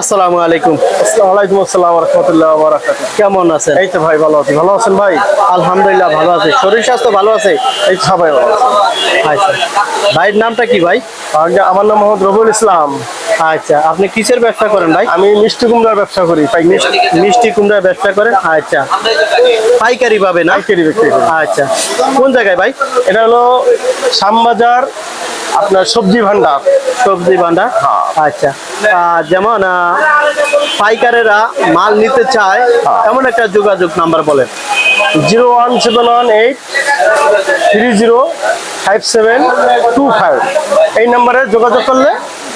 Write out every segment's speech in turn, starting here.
আসসালামু আলাইকুম। ওয়ালাইকুম আসসালাম রহমতুল্লাহ বারাকাত কেমন আছেন? এই তো ভাই ভালো আছি। ভালো আছেন ভাই? আলহামদুলিল্লাহ ভালো আছে। শরীর স্বাস্থ্য ভালো আছে? এই সবাই ভালো আছে। আচ্ছা। ভাইয়ের নামটা কি ভাই? আমার নাম মোহাম্মদ রবুল ইসলাম। আচ্ছা আপনি কিসের ব্যবসা করেন ভাই? আমি মিষ্টি কুমড়ার ব্যবসা করি পাইকারি। মিষ্টি কুমড়ার ব্যবসা করেন? আচ্ছা। পাইকারি পাবে না? পাইকারি বিক্রি করি। আচ্ছা। কোন জায়গায় ভাই? এটা হলো শ্যামবাজার আপনার সবজি ভান্ডার। সবজি ভান্ডার? হ্যাঁ। আচ্ছা। যেমন পাইকারেরা মাল নিতে চায় হ্যাঁ। এমন একটা যোগাযোগ নাম্বার বলেন। Zero one seven one eight three zero five seven two five. এই নাম্বারে যোগাযোগ করলে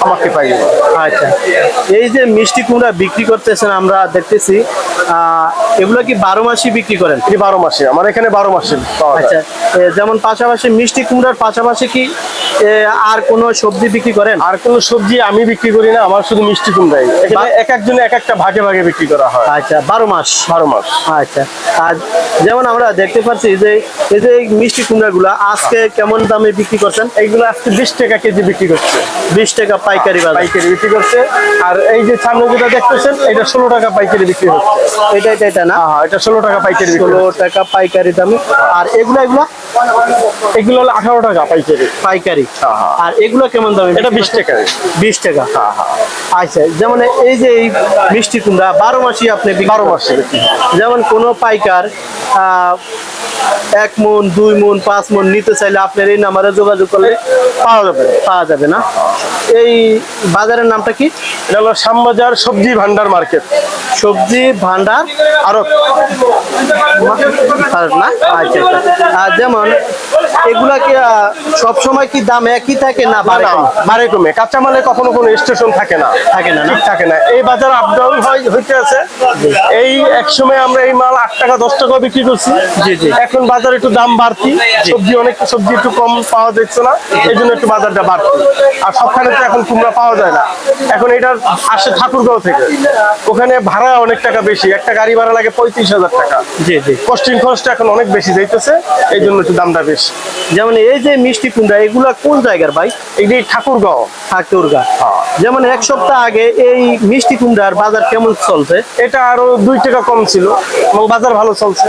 আমাকে পাই। আচ্ছা। এই যে মিষ্টি কুমড়া বিক্রি করতেছেন আমরা দেখতেছি এগুলো কি বারো মাসই বিক্রি করেন? বারো মাসে আমার এখানে বারো মাসে আচ্ছা। যেমন পাশাপাশি মিষ্টি কুমড়ার পাশাপাশি কি আর কোনো সবজি বিক্রি করেন? আর কোনো সবজি আমি বিক্রি করি না আমার শুধু মিষ্টি কুমড়াই। এক একজনে এক একটা ভাগে ভাগে বিক্রি করা হয়। আচ্ছা বারো মাস? বারো মাস। আচ্ছা আর যেমন আমরা দেখতে পাচ্ছি যে এই যে মিষ্টি কুমড়াগুলো আজকে কেমন দামে বিক্রি করছেন? এইগুলো আজকে বিশ টাকা কেজি বিক্রি করছে। বিশ টাকা পাইকারি পাইকারি বিক্রি করছে। আর এই যে সামনে যেটা দেখতেছেন এটা ষোলো টাকা পাইকারি বিক্রি হচ্ছে। এটা এটা এটা না? হ্যাঁ হ্যাঁ, এটা ষোলো টাকা পাইকারি ষোলো টাকা পাইকারি দামে। আর এগুলো এগুলো? এগুলো হলো আঠারো টাকা পাইকারি। পাইকারি। হ্যাঁ, হ্যাঁ। আর এগুলো কেমন দামে? এটা বিশ টাকা। বিশ টাকা? হ্যাঁ আচ্ছা যেমন এই যে এই মিষ্টি কুমড়া বারো মাসই আপনি বারো মাসে যেমন কোনো পাইকার এক মন দুই মন পাঁচ মন নিতে চাইলে আপনার এই নাম্বারে যোগাযোগ করলে পাওয়া যাবে। পাওয়া যাবে না? এই বাজারের নামটা কি? এটা হলো শ্যামবাজার সবজি ভান্ডার মার্কেট। সবজি ভান্ডার আরও আর না? আচ্ছা আচ্ছা। আর যেমন এগুলা কি সব সময় কি দাম একই থাকে না বাড়ে? বাড়ে কমে। কাঁচামালে কখনো কোনো স্টেশন থাকে না থাকে না? থাকে না। এই বাজার আপ ডাউন হয় হইতে আছে। এই এক সময় আমরা এই মাল আট টাকা দশ টাকা বিক্রি করছি। এখন বাজার একটু দাম বাড়তি। সবজি অনেক সবজি একটু কম পাওয়া যাচ্ছে না। এই জন্য একটু বাজারটা বাড়তি। আর সবখানে তো এখন কুমড়া পাওয়া যায় না। এখন এটা আসে ঠাকুরগাঁও থেকে। ওখানে ভাড়া অনেক টাকা বেশি। একটা গাড়ি ভাড়া লাগে পঁয়ত্রিশ হাজার টাকা। জি জি। কস্টিং খরচটা এখন অনেক বেশি যাইতেছে এই জন্য একটু দামটা বেশি। যেমন এই যে মিষ্টি কুমড়া এগুলা কোন জায়গার ভাই? এটি ঠাকুরগাঁও। ঠাকুরগা হ্যাঁ। যেমন এক সপ্তাহ আগে এই মিষ্টি কুমড়ার বাজার কেমন চলছে? এটা আরও দুই টাকা কম ছিল এবং বাজার ভালো চলছে।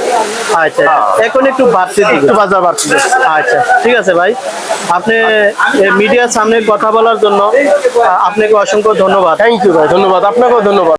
আচ্ছা হ্যাঁ। এখন একটু বাড়ছে একটু বাজার বাড়ছে। আচ্ছা ঠিক আছে ভাই। আপনি মিডিয়ার সামনে কথা বলার জন্য আপনাকে অসংখ্য ধন্যবাদ। থ্যাংক ইউ ভাই ধন্যবাদ আপনাকেও ধন্যবাদ।